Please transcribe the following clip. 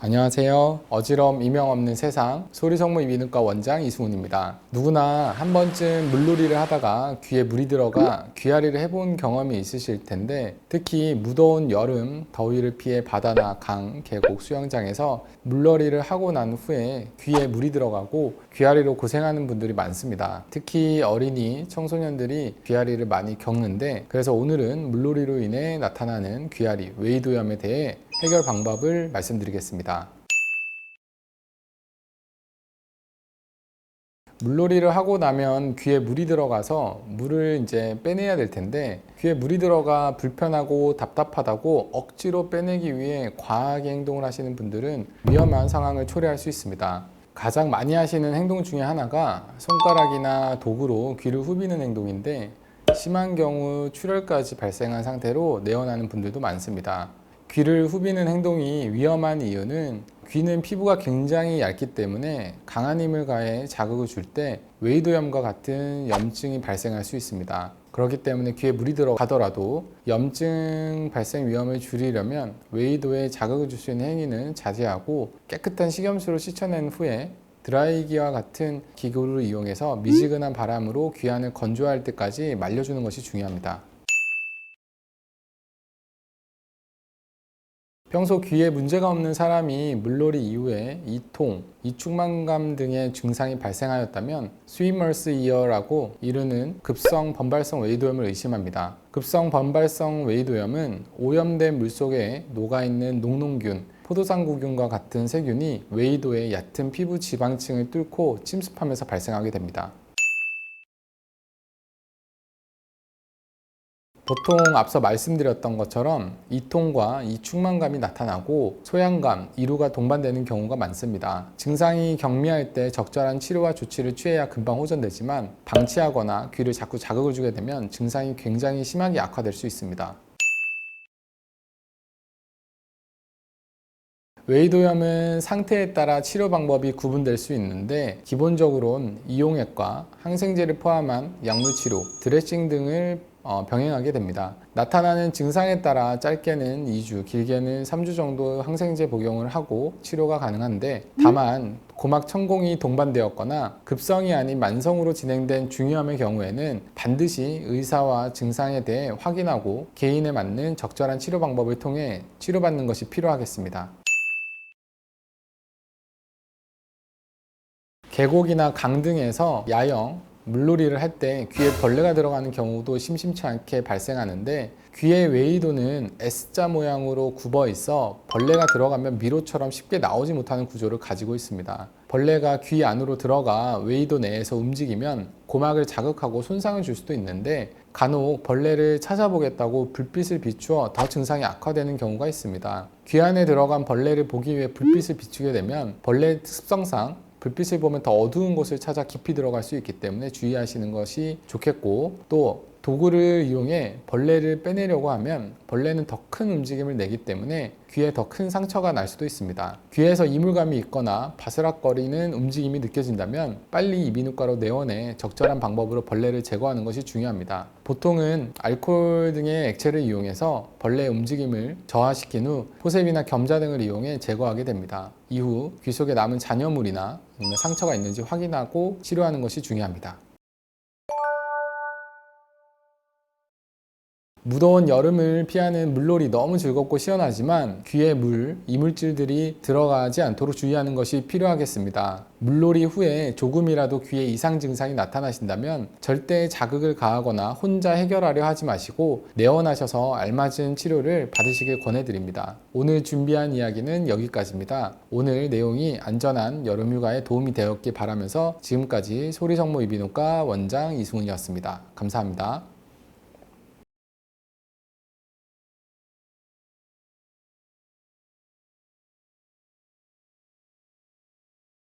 안녕하세요. 어지럼 이명 없는 세상 소리성모 이비인후과 원장 이승훈입니다. 누구나 한 번쯤 물놀이를 하다가 귀에 물이 들어가 귀앓이를 해본 경험이 있으실 텐데 특히 무더운 여름 더위를 피해 바다나 강, 계곡, 수영장에서 물놀이를 하고 난 후에 귀에 물이 들어가고 귀앓이로 고생하는 분들이 많습니다. 특히 어린이, 청소년들이 귀앓이를 많이 겪는데 그래서 오늘은 물놀이로 인해 나타나는 귀앓이, 웨이도염에 대해 해결 방법을 말씀드리겠습니다. 물놀이를 하고 나면 귀에 물이 들어가서 물을 이제 빼내야 될 텐데 귀에 물이 들어가 불편하고 답답하다고 억지로 빼내기 위해 과하게 행동을 하시는 분들은 위험한 상황을 초래할 수 있습니다. 가장 많이 하시는 행동 중에 하나가 손가락이나 도구로 귀를 후비는 행동인데 심한 경우 출혈까지 발생한 상태로 내원하는 분들도 많습니다. 귀를 후비는 행동이 위험한 이유는 귀는 피부가 굉장히 얇기 때문에 강한 힘을 가해 자극을 줄 때 웨이도염과 같은 염증이 발생할 수 있습니다. 그렇기 때문에 귀에 물이 들어가더라도 염증 발생 위험을 줄이려면 웨이도에 자극을 줄 수 있는 행위는 자제하고 깨끗한 식염수로 씻어낸 후에 드라이기와 같은 기구를 이용해서 미지근한 바람으로 귀 안을 건조할 때까지 말려주는 것이 중요합니다. 평소 귀에 문제가 없는 사람이 물놀이 이후에 이통, 이충만감 등의 증상이 발생하였다면 스위머스 이어라고 이르는 급성 번발성 웨이도염을 의심합니다. 급성 번발성 웨이도염은 오염된 물 속에 녹아있는 녹농균, 포도상구균과 같은 세균이 웨이도의 얕은 피부 지방층을 뚫고 침습하면서 발생하게 됩니다. 보통 앞서 말씀드렸던 것처럼 이통과 이충만감이 나타나고 소양감, 이루가 동반되는 경우가 많습니다. 증상이 경미할 때 적절한 치료와 조치를 취해야 금방 호전되지만 방치하거나 귀를 자꾸 자극을 주게 되면 증상이 굉장히 심하게 악화될 수 있습니다. 웨이도염은 상태에 따라 치료 방법이 구분될 수 있는데 기본적으로는 이용액과 항생제를 포함한 약물 치료, 드레싱 등을 어, 병행하게 됩니다. 나타나는 증상에 따라 짧게는 2주, 길게는 3주 정도 항생제 복용을 하고 치료가 가능한데 다만 고막 천공이 동반되었거나 급성이 아닌 만성으로 진행된 중이염의 경우에는 반드시 의사와 증상에 대해 확인하고 개인에 맞는 적절한 치료 방법을 통해 치료받는 것이 필요하겠습니다. 계곡이나 강 등에서 야영, 물놀이를 할 때 귀에 벌레가 들어가는 경우도 심심치 않게 발생하는데 귀의 웨이도는 S자 모양으로 굽어 있어 벌레가 들어가면 미로처럼 쉽게 나오지 못하는 구조를 가지고 있습니다. 벌레가 귀 안으로 들어가 웨이도 내에서 움직이면 고막을 자극하고 손상을 줄 수도 있는데 간혹 벌레를 찾아보겠다고 불빛을 비추어 더 증상이 악화되는 경우가 있습니다. 귀 안에 들어간 벌레를 보기 위해 불빛을 비추게 되면 벌레 습성상 불빛을 보면 더 어두운 곳을 찾아 깊이 들어갈 수 있기 때문에 주의하시는 것이 좋겠고 또 도구를 이용해 벌레를 빼내려고 하면 벌레는 더 큰 움직임을 내기 때문에 귀에 더 큰 상처가 날 수도 있습니다. 귀에서 이물감이 있거나 바스락거리는 움직임이 느껴진다면 빨리 이비인후과로 내원해 적절한 방법으로 벌레를 제거하는 것이 중요합니다. 보통은 알코올 등의 액체를 이용해서 벌레의 움직임을 저하시킨 후 포셉이나 겸자 등을 이용해 제거하게 됩니다. 이후 귀 속에 남은 잔여물이나 상처가 있는지 확인하고 치료하는 것이 중요합니다. 무더운 여름을 피하는 물놀이 너무 즐겁고 시원하지만 귀에 물, 이물질들이 들어가지 않도록 주의하는 것이 필요하겠습니다. 물놀이 후에 조금이라도 귀에 이상 증상이 나타나신다면 절대 자극을 가하거나 혼자 해결하려 하지 마시고 내원하셔서 알맞은 치료를 받으시길 권해드립니다. 오늘 준비한 이야기는 여기까지입니다. 오늘 내용이 안전한 여름 휴가에 도움이 되었길 바라면서 지금까지 소리성모 이비인후과 원장 이승훈이었습니다. 감사합니다.